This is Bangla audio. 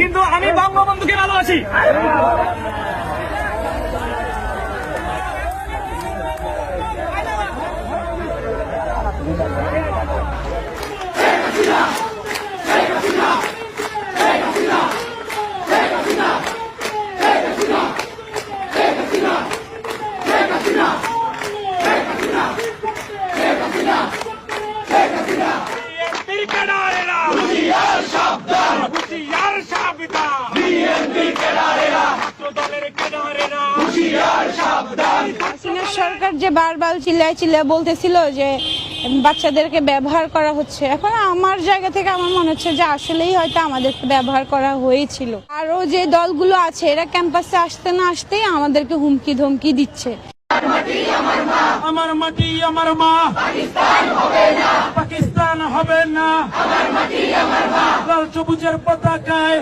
কিন্তু আমি বঙ্গবন্ধুকে ভালোবাসি বিএনপির ক্যাডারেরা হুঁশিয়ার সাবধান দলের হুঁশিয়ার সাবধান হাসিনা সরকার যে বারবার চিল্লায় চিল্লায় বলতেছিল যে বাচ্চাদেরকে ব্যবহার করা হচ্ছে এখন আমার জায়গা থেকে আমার মনে হচ্ছে যে আসলেই হয়তো আমাদেরকে ব্যবহার করা হয়েছিল। আরও যে দলগুলো আছে এরা ক্যাম্পাসে আসতে না আসতেই আমাদেরকে হুমকি ধমকি দিচ্ছে। আমার মাটি আমার মা পাকিস্তান হবে না পাকিস্তান হবে না আমার মাটি আমার মা লাল সবুজের পতাকায়।